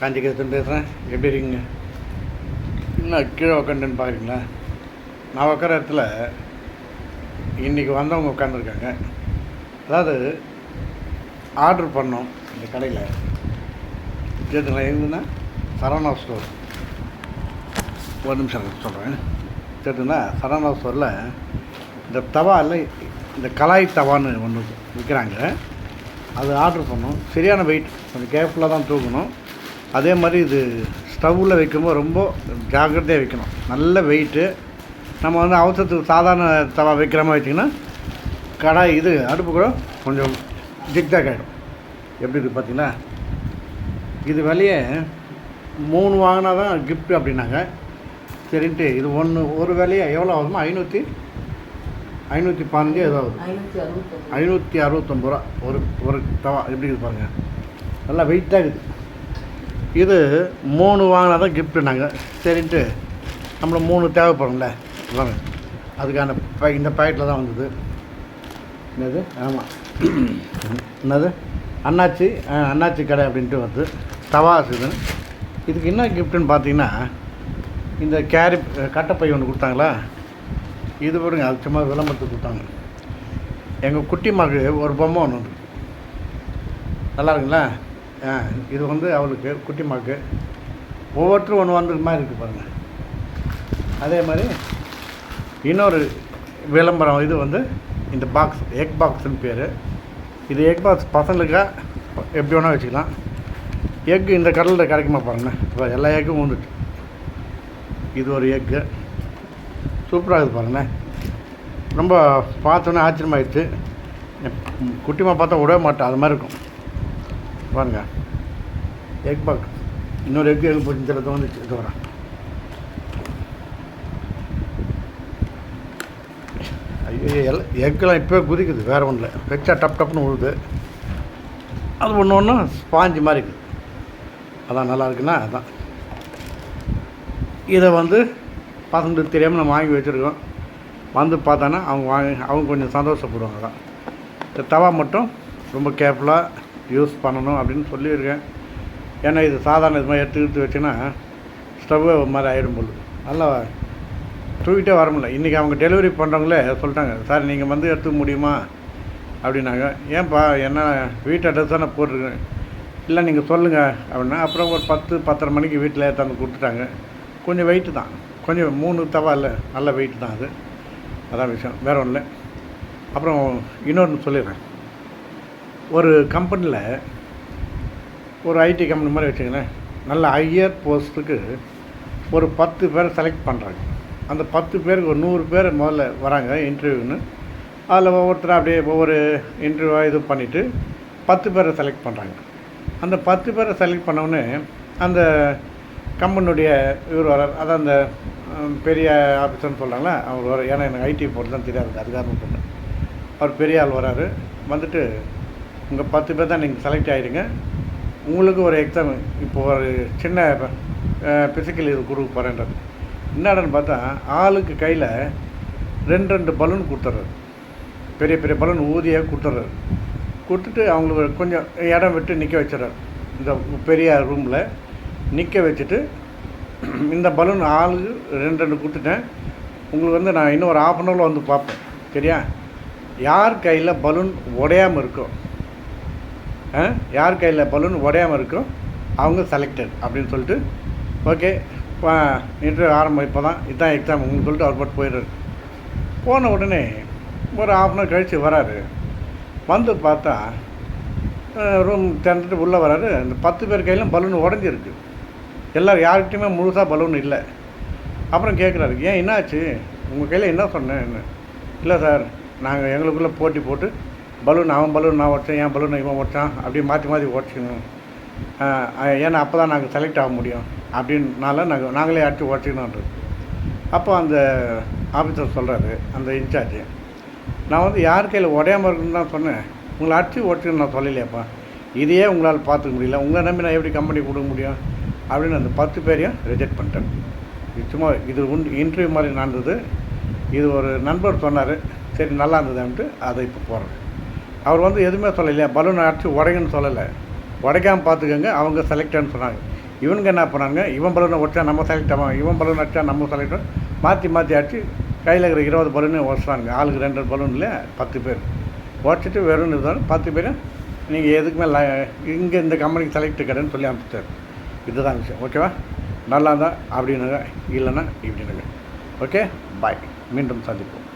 காஞ்சி பேசுகிறேன் எப்படி இருக்கீங்க? இன்னும் கீழே உட்காந்துன்னு பார்க்குறீங்களா நான் உட்கார இடத்துல இன்றைக்கி வந்தவங்க உட்காந்துருக்காங்க அதாவது ஆர்டர் பண்ணோம் இந்த கடையில். கேட்டுங்களா எங்கன்னா சரவணா ஸ்டோர் ஒரு நிமிஷம் சொல்கிறேன் கேட்டுங்களா சரவணா ஸ்டோரில் இந்த தவாவில் இந்த கலாய் தவான்னு ஒன்று விற்கிறாங்க அது ஆர்டர் பண்ணோம். சரியான வெயிட் கொஞ்சம் கேர்ஃபுல்லாக தான் தூக்கணும் அதே மாதிரி இது ஸ்டவ்வில் வைக்கும்போது ரொம்ப ஜாக்கிரதையாக வைக்கணும். நல்ல வெயிட்டு நம்ம வந்து அவசரத்துக்கு சாதாரண தவா வைக்கிற மாதிரி வச்சிங்கன்னா கடாய் இது அடுப்பு கூட கொஞ்சம் ஜிக்ஜாக் ஆகிடும் எப்படி இருக்குது பார்த்தீங்களா? இது விலையே மூணு வாங்கினா தான் கிஃப்ட் அப்படின்னாங்க. சரின்ட்டு இது ஒன்று ஒரு விலையை எவ்வளோ ஆகுதுமா? ஐநூற்றி ஐநூற்றி பதினஞ்சு ஏதோ ஆகுது. ஐநூற்றி அறுபத்தொம்பது. ஐநூற்றி அறுபத்தொம்பது ரூபா. ஒரு ஒரு தவா. எப்படி இருக்குது பாருங்கள் நல்லா வெயிட்டாக இருக்குது இது மூணு வாங்கினா தான் கிஃப்ட்டு நாங்கள் சரின்ட்டு நம்மளை மூணு தேவைப்படும்ல. வாங்க அதுக்கான பை இந்த பாக்கெட்டில் தான் வந்தது. என்னது? ஆமாம் என்னது? அண்ணாச்சி அண்ணாச்சி கடை அப்படின்ட்டு வந்து தவா இது. இதுக்கு என்ன கிஃப்ட்டுன்னு பார்த்தீங்கன்னா இந்த கேரி கட்டைப்பை ஒன்று கொடுத்தாங்களா? இது பாருங்க அது சும்மா விளம்பரத்துக்கு கொடுத்தாங்க. எங்கள் குட்டி மகள் ஒரு பொம்மை ஒன்று நல்லா இருக்குங்களா? இது வந்து அவளுக்கு குட்டி ஒவ்வொருத்தரும் ஒன்று வந்தது மாதிரி இருக்குது பாருங்கள் அதே மாதிரி இன்னொரு விளம்பரம் இது வந்து இந்த பாக்ஸ் எக் பாக்ஸ்னு பேர். இது எக் பாக்ஸ் பசங்களுக்காக எப்படி வேணால் வச்சுக்கலாம். எக் இந்த கடலில் கிடைக்குமா பாருங்களேன் இப்போ எல்லா எக்கும் வந்துட்டு இது ஒரு எக்கு சூப்பராக இருக்குது பாருங்களேன் ரொம்ப பார்த்தோன்னே ஆச்சரியமாயிடுச்சு. குட்டிமா பார்த்தா விடவே மாட்டேன். அது மாதிரி இருக்கும். பாருங்க எக் பக் இன்னொரு எக் எங்கே போச்சு இந்த வந்து எடுத்து வரேன். ஐயோ எல்லாம் எக்கெல்லாம் இப்போ குதிக்குது. வேறு ஒன்றும் இல்லை வச்சா டப் டப்னு விழுது அது ஒன்று ஒன்று ஸ்பாஞ்சு மாதிரி இருக்குது. அதான் நல்லா இருக்குன்னா அதான். இதை வந்து பசங்களுக்கு தெரியாமல் நம்ம வாங்கி வச்சுருக்கோம். வந்து பார்த்தானா அவங்க வாங்கி அவங்க கொஞ்சம் சந்தோஷப்படுவாங்க. தான் இந்த தவா மட்டும் ரொம்ப கேர்ஃபுல்லாக யூஸ் பண்ணணும் அப்படின்னு சொல்லியிருக்கேன். ஏன்னா இது சாதாரண இது மாதிரி எடுத்து எடுத்து வச்சுன்னா ஸ்டவ்வே ஒரு மாதிரி ஆகிடும் போல் நல்லா தூக்கிட்டே வர முடியல. இன்றைக்கி அவங்க டெலிவரி பண்ணுறவங்களே சொல்லிட்டாங்க சார் நீங்கள் வந்து எடுத்துக்க முடியுமா? அப்படின்னாங்க. ஏன்பா என்ன வீட்டு அட்ரஸ் தானே போட்டிருக்கேன். இல்லை நீங்கள் சொல்லுங்கள் அப்படின்னா அப்புறம் ஒரு பத்து பத்தரை மணிக்கு வீட்டில் எடுத்தாந்து கொடுத்துட்டாங்க. கொஞ்சம் வெயிட்டு தான். கொஞ்சம் மூணு தவா இல்லை நல்ல வெயிட் தான் அது. அதான் விஷயம். வேற ஒன்றும் இல்லை. அப்புறம் இன்னொன்று சொல்லிடுறேன். ஒரு கம்பெனியில் ஒரு ஐடி கம்பெனி மாதிரி வச்சுங்களேன் நல்ல ஹையர் போஸ்ட்டுக்கு ஒரு பத்து பேரை செலக்ட் பண்ணுறாங்க அந்த பத்து பேருக்கு ஒரு நூறு பேர் முதல்ல வராங்க இன்டர்வியூன்னு அதில் ஒவ்வொருத்தரும் அப்படியே ஒவ்வொரு இன்டர்வியூவாக இது பண்ணிவிட்டு பத்து பேரை செலக்ட் பண்ணுறாங்க அந்த பத்து பேரை செலக்ட் பண்ணவுடனே அந்த கம்பெனியுடைய இவர் வரார் அதான் அந்த பெரிய ஆஃபீஸர்னு சொல்கிறாங்களா அவர் வர ஏன்னா எனக்கு ஐடி போட்டு தான் தெரியாது அதுக்காக காரணம் அவர் பெரிய ஆள் வராரு. வந்துட்டு உங்கள் பத்து பேர் தான் நீங்கள் செலக்ட் ஆகிடுங்க உங்களுக்கு ஒரு எக்ஸாம் இப்போ ஒரு சின்ன ஃபிசிக்கல் இது கொடுக்க போகிறேன்றது என்னடான்னு பார்த்தா ஆளுக்கு கையில் ரெண்டு ரெண்டு பலூன் கொடுத்துட்றது பெரிய பெரிய பலூன் ஊதியாக கொடுத்துட்றாரு கொடுத்துட்டு அவங்களுக்கு கொஞ்சம் இடம் விட்டு நிற்க வச்சிடறாரு இந்த பெரிய ரூமில் நிற்க வச்சுட்டு இந்த பலூன் ஆளுக்கு ரெண்டு ரெண்டு கொடுத்துட்டேன். உங்களுக்கு வந்து நான் இன்னும் ஒரு ஆஃப் அன் ஹவரில் வந்து பார்ப்பேன். சரியா? யார் கையில் பலூன் உடையாமல் இருக்கோ யார் கையில் பலூன் உடையாமல் இருக்கோ அவங்க செலக்டட் அப்படின்னு சொல்லிட்டு ஓகே இன்டர்வியூ ஆரம்பம் இப்போ தான் இதுதான் எக்ஸாம் உங்களுக்கு சொல்லிட்டு அவர் பாட்டு போயிடுறாரு. போன உடனே ஒரு ஆஃப் அன் ஹவர் கழித்து வராரு. வந்து பார்த்தா ரூம் திறந்துட்டு உள்ளே வராரு. அந்த பத்து பேர் கையிலும் பலூன் உடஞ்சிருக்கு. எல்லோரும் யார்கிட்டையுமே முழுசாக பலூன் இல்லை. அப்புறம் கேட்குறாரு ஏன் என்னாச்சு? உங்கள் கையில் என்ன சொன்னேன் என்ன இல்லை சார் நாங்கள் எங்களுக்குள்ளே போட்டி போட்டு பலூன் அவன் பலூன் நான் ஓட்டேன் என் பலூன் இவன் ஓட்டான் அப்படி மாற்றி மாற்றி ஓட்டிக்கணும். ஏன்னா அப்போ தான் நாங்கள் செலக்ட் ஆக முடியும். அப்படின்னால நாங்கள் நாங்களே அடித்து ஓட்டிக்கணுன்றது அப்போ அந்த ஆஃபீஸர் சொல்கிறாரு அந்த இன்சார்ஜ். நான் வந்து யார் கையில் உடையாமல் இருக்குன்னு தான் சொன்னேன். உங்களை அடித்து உடச்சிக்கணும் நான் சொல்லலையப்பா. இதையே உங்களால் பார்த்துக்க முடியல. உங்களை நம்பி நான் எப்படி கம்பெனி கொடுக்க முடியும்? அப்படின்னு அந்த பத்து பேரையும் ரிஜெக்ட் பண்ணிட்டேன். சும்மா இது உன் இன்டர்வியூ மாதிரி நடந்தது. இது ஒரு நண்பர் சொன்னார். சரி நல்லா இருந்ததுன்ட்டு அதை இப்போ போடுறேன். அவர் வந்து எதுவுமே சொல்லலையா? பலூன் அடிச்சு உடைங்கன்னு சொல்லலை. உடைக்காமல் பார்த்துக்கோங்க அவங்க செலக்டட்னு சொன்னாங்க. இவனுங்க என்ன பண்ணாங்க இவன் பலூனை உடச்சா நம்ம செலக்ட் ஆகும் இவன் பலூன் அடிச்சா நம்ம செலக்ட் மாற்றி மாற்றி அடிச்சு கையில் இருக்கிற இருபது பலூனே உடச்சானுங்க ஆளுக்கு ரெண்டு பலூனில் பத்து பேர். உடச்சிட்டு வெறும் இருந்தாலும் பத்து பேர் நீங்கள் எதுக்குமே ல இங்கே இந்த கம்பெனிக்கு செலக்ட் கிடையாதுன்னு சொல்லி அனுப்பிச்சார். இதுதான் விஷயம். ஓகேவா நல்லா இருந்தால் அப்படின்னுங்க. இல்லைன்னா இப்படின்னுங்க. ஓகே பாய் மீண்டும் சந்திப்போம்.